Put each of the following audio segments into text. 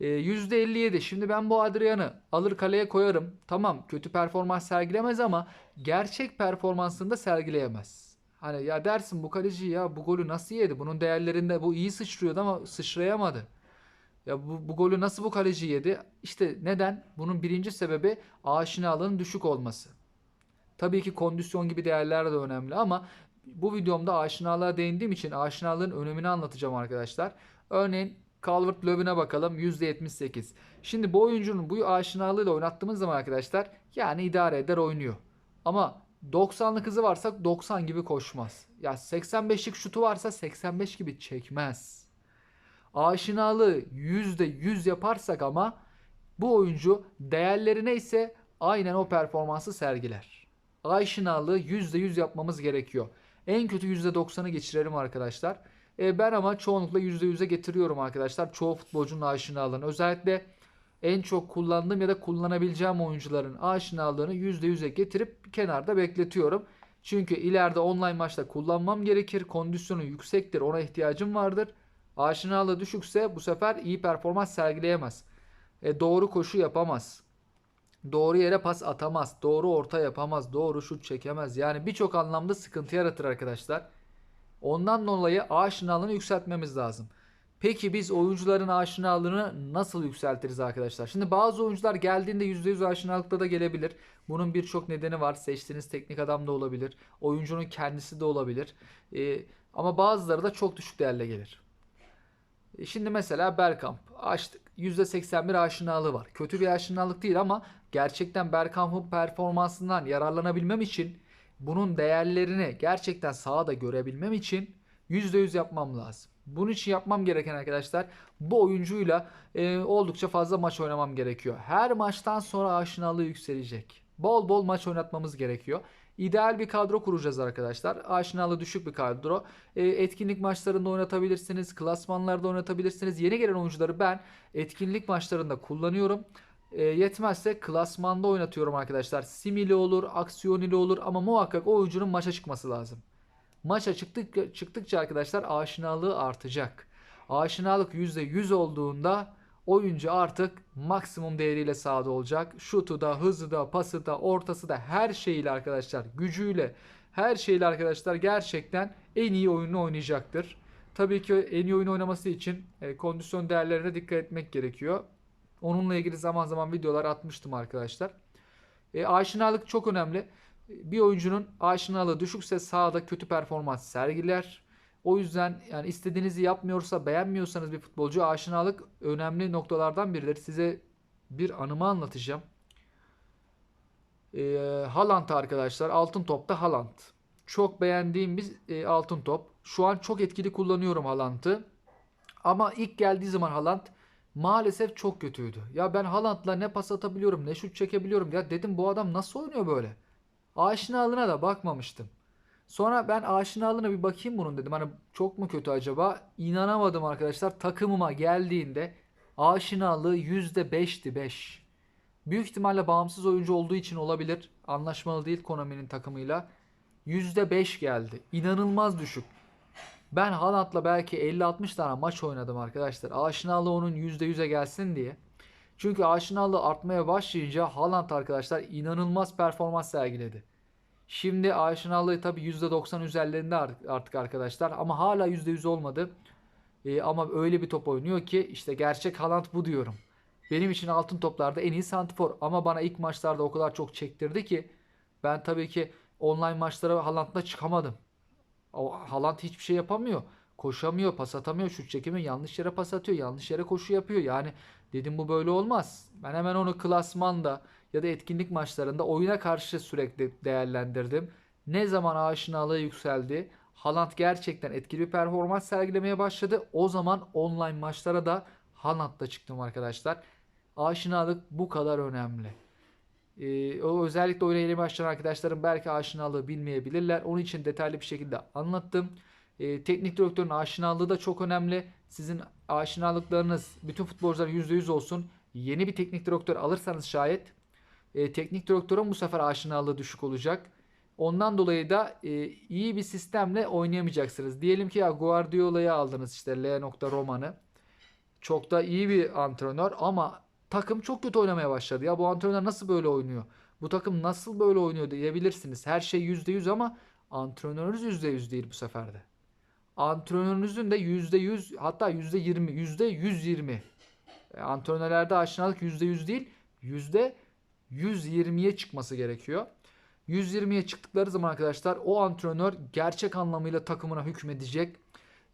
E, %57. Şimdi ben bu Adrian'ı alır kaleye koyarım. Tamam kötü performans sergilemez ama gerçek performansını da sergileyemez. Hani ya dersin bu kaleci ya bu golü nasıl yedi? Bunun değerlerinde bu iyi sıçrıyordu ama sıçrayamadı. Ya bu, bu golü nasıl bu kaleci yedi? İşte neden? Bunun birinci sebebi aşinalığın düşük olması. Tabii ki kondisyon gibi değerler de önemli ama bu videomda aşinalığa değindiğim için aşinalığın önemini anlatacağım arkadaşlar. Örneğin Calvert-Lewin'e bakalım %78. Şimdi bu oyuncunun bu aşinalığıyla oynattığımız zaman arkadaşlar yani idare eder oynuyor. Ama 90'lık hızı varsa 90 gibi koşmaz. Ya 85'lik şutu varsa 85 gibi çekmez. Aşinalığı %100 yaparsak ama bu oyuncu değerleri neyse aynen o performansı sergiler. Aşinalığı %100 yapmamız gerekiyor. En kötü %90'ı geçirelim arkadaşlar. E, ben ama çoğunlukla %100'e getiriyorum arkadaşlar. Çoğu futbolcunun aşinalığını. Özellikle en çok kullandığım ya da kullanabileceğim oyuncuların aşinalığını %100'e getirip kenarda bekletiyorum. Çünkü ileride online maçta kullanmam gerekir. Kondisyonu yüksektir. Ona ihtiyacım vardır. Aşinalığı düşükse bu sefer iyi performans sergileyemez. E, doğru koşu yapamaz. Doğru yere pas atamaz. Doğru orta yapamaz. Doğru şut çekemez. Yani birçok anlamda sıkıntı yaratır arkadaşlar. Ondan dolayı aşinalığını yükseltmemiz lazım. Peki biz oyuncuların aşinalığını nasıl yükseltiriz arkadaşlar? Şimdi bazı oyuncular geldiğinde %100 aşinalıkta da gelebilir. Bunun birçok nedeni var. Seçtiğiniz teknik adam da olabilir. Oyuncunun kendisi de olabilir. Ee, ama bazıları da çok düşük değerle gelir. E, Şimdi mesela Bergkamp açtık. %81 aşinalığı var. Kötü bir aşinalık değil ama gerçekten Bergkamp'ın performansından yararlanabilmem için bunun değerlerini gerçekten sahada görebilmem için %100 yapmam lazım. Bunun için yapmam gereken arkadaşlar bu oyuncuyla e, oldukça fazla maç oynamam gerekiyor. Her maçtan sonra aşinalığı yükselecek. Bol bol maç oynatmamız gerekiyor. İdeal bir kadro kuracağız arkadaşlar. Aşinalığı düşük bir kadro. E, etkinlik maçlarında oynatabilirsiniz. Klasmanlarda oynatabilirsiniz. Yeni gelen oyuncuları ben etkinlik maçlarında kullanıyorum. E, yetmezse klasmanda oynatıyorum arkadaşlar. Sim ile olur, aksiyon ile olur ama muhakkak oyuncunun maça çıkması lazım. Maça çıktıkça, çıktıkça arkadaşlar aşinalığı artacak. Aşinalık %100 olduğunda oyuncu artık maksimum değeriyle sahada olacak. Şutu da, hızı da, pası da, ortası da her şeyiyle arkadaşlar, gücüyle, her şeyle arkadaşlar gerçekten en iyi oyunu oynayacaktır. Tabii ki en iyi oyun oynaması için e, kondisyon değerlerine dikkat etmek gerekiyor. Onunla ilgili zaman zaman videolar atmıştım arkadaşlar. E, aşinalık çok önemli. Bir oyuncunun aşinalığı düşükse sahada kötü performans sergiler. O yüzden yani istediğinizi yapmıyorsa, beğenmiyorsanız bir futbolcu aşinalık önemli noktalardan biridir. Size bir anımı anlatacağım. E, Haaland arkadaşlar. Altın topta Haaland. Çok beğendiğim bir e, altın top. Şu an çok etkili kullanıyorum Haaland'ı. Ama ilk geldiği zaman Haaland maalesef çok kötüydü. Ya ben Haaland'la ne pas atabiliyorum ne şut çekebiliyorum. Ya dedim bu adam nasıl oynuyor böyle? Aşinalığına da bakmamıştım. Sonra ben aşinalığına bir bakayım bunun dedim. Hani çok mu kötü acaba? İnanamadım arkadaşlar. Takımıma geldiğinde aşinalığı %5'ti 5. Büyük ihtimalle bağımsız oyuncu olduğu için olabilir. Anlaşmalı değil Konami'nin takımıyla. %5 geldi. İnanılmaz düşük. Ben Haaland'la belki 50-60 tane maç oynadım arkadaşlar. Aşinalığı onun %100'e gelsin diye. Çünkü aşinalığı artmaya başlayınca Haaland arkadaşlar inanılmaz performans sergiledi. Şimdi aşinalığı tabi %90 üzerlerinde artık arkadaşlar ama hala %100 olmadı. Ee, ama öyle bir top oynuyor ki işte gerçek Haaland bu diyorum. Benim için altın toplarda en iyi santifor ama bana ilk maçlarda o kadar çok çektirdi ki ben tabii ki online maçlara Haaland'la çıkamadım. O Haaland hiçbir şey yapamıyor. Koşamıyor, pas atamıyor, şut çekemiyor. Yanlış yere pas atıyor, yanlış yere koşu yapıyor. Yani dedim bu böyle olmaz. Ben hemen onu klasmanda ya da etkinlik maçlarında oyuna karşı sürekli değerlendirdim. Ne zaman aşinalığı yükseldi, Haaland gerçekten etkili bir performans sergilemeye başladı. O zaman online maçlara da Haaland'la çıktım arkadaşlar. Aşinalık bu kadar önemli. Ee, o özellikle oyuna yeni başlayan arkadaşlarım belki aşinalığı bilmeyebilirler. Onun için detaylı bir şekilde anlattım. Ee, teknik direktörün aşinalığı da çok önemli. Sizin aşinalıklarınız bütün futbolcuların %100 olsun. Yeni bir teknik direktör alırsanız şayet e, teknik direktörün bu sefer aşinalığı düşük olacak. Ondan dolayı da e, iyi bir sistemle oynayamayacaksınız. Diyelim ki ya Guardiola'yı aldınız işte L. Roman'ı. Çok da iyi bir antrenör ama takım çok kötü oynamaya başladı. Ya bu antrenör nasıl böyle oynuyor? Bu takım nasıl böyle oynuyor diyebilirsiniz. Her şey %100 ama antrenörünüz %100 değil bu sefer de. Antrenörünüzün de %100 hatta %20, %120. E, Antrenörlerde aşinalık %100 değil, %120'ye çıkması gerekiyor. 120'ye çıktıkları zaman arkadaşlar o antrenör gerçek anlamıyla takımına hükmedecek.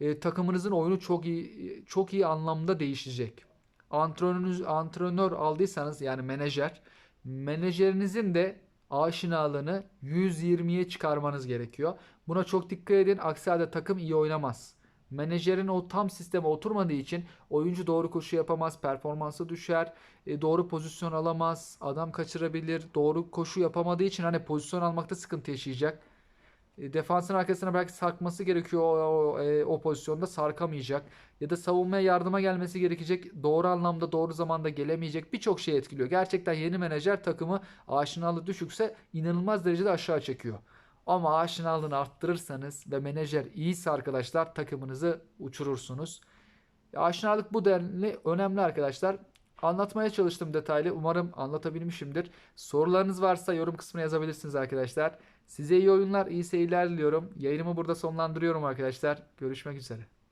E, takımınızın oyunu çok iyi çok iyi anlamda değişecek. Antrenörünüz antrenör aldıysanız yani menajer, menajerinizin de aşinalığını 120'ye çıkarmanız gerekiyor. Buna çok dikkat edin. Aksi halde takım iyi oynamaz. Menajerin o tam sisteme oturmadığı için oyuncu doğru koşu yapamaz, performansı düşer, e, doğru pozisyon alamaz, adam kaçırabilir, doğru koşu yapamadığı için hani pozisyon almakta sıkıntı yaşayacak. E, Defansın arkasına belki sarkması gerekiyor o, o, e, o pozisyonda sarkamayacak. Ya da savunmaya yardıma gelmesi gerekecek. Doğru anlamda doğru zamanda gelemeyecek. Birçok şey etkiliyor. Gerçekten yeni menajer takımı aşinalığı düşükse inanılmaz derecede aşağı çekiyor. Ama aşinalığını arttırırsanız ve menajer iyiyse arkadaşlar takımınızı uçurursunuz. Ya Aşinalık bu denli önemli arkadaşlar. Anlatmaya çalıştım detaylı. Umarım anlatabilmişimdir. Sorularınız varsa yorum kısmına yazabilirsiniz arkadaşlar. Size iyi oyunlar, iyi seyirler diliyorum. Yayınımı burada sonlandırıyorum arkadaşlar. Görüşmek üzere.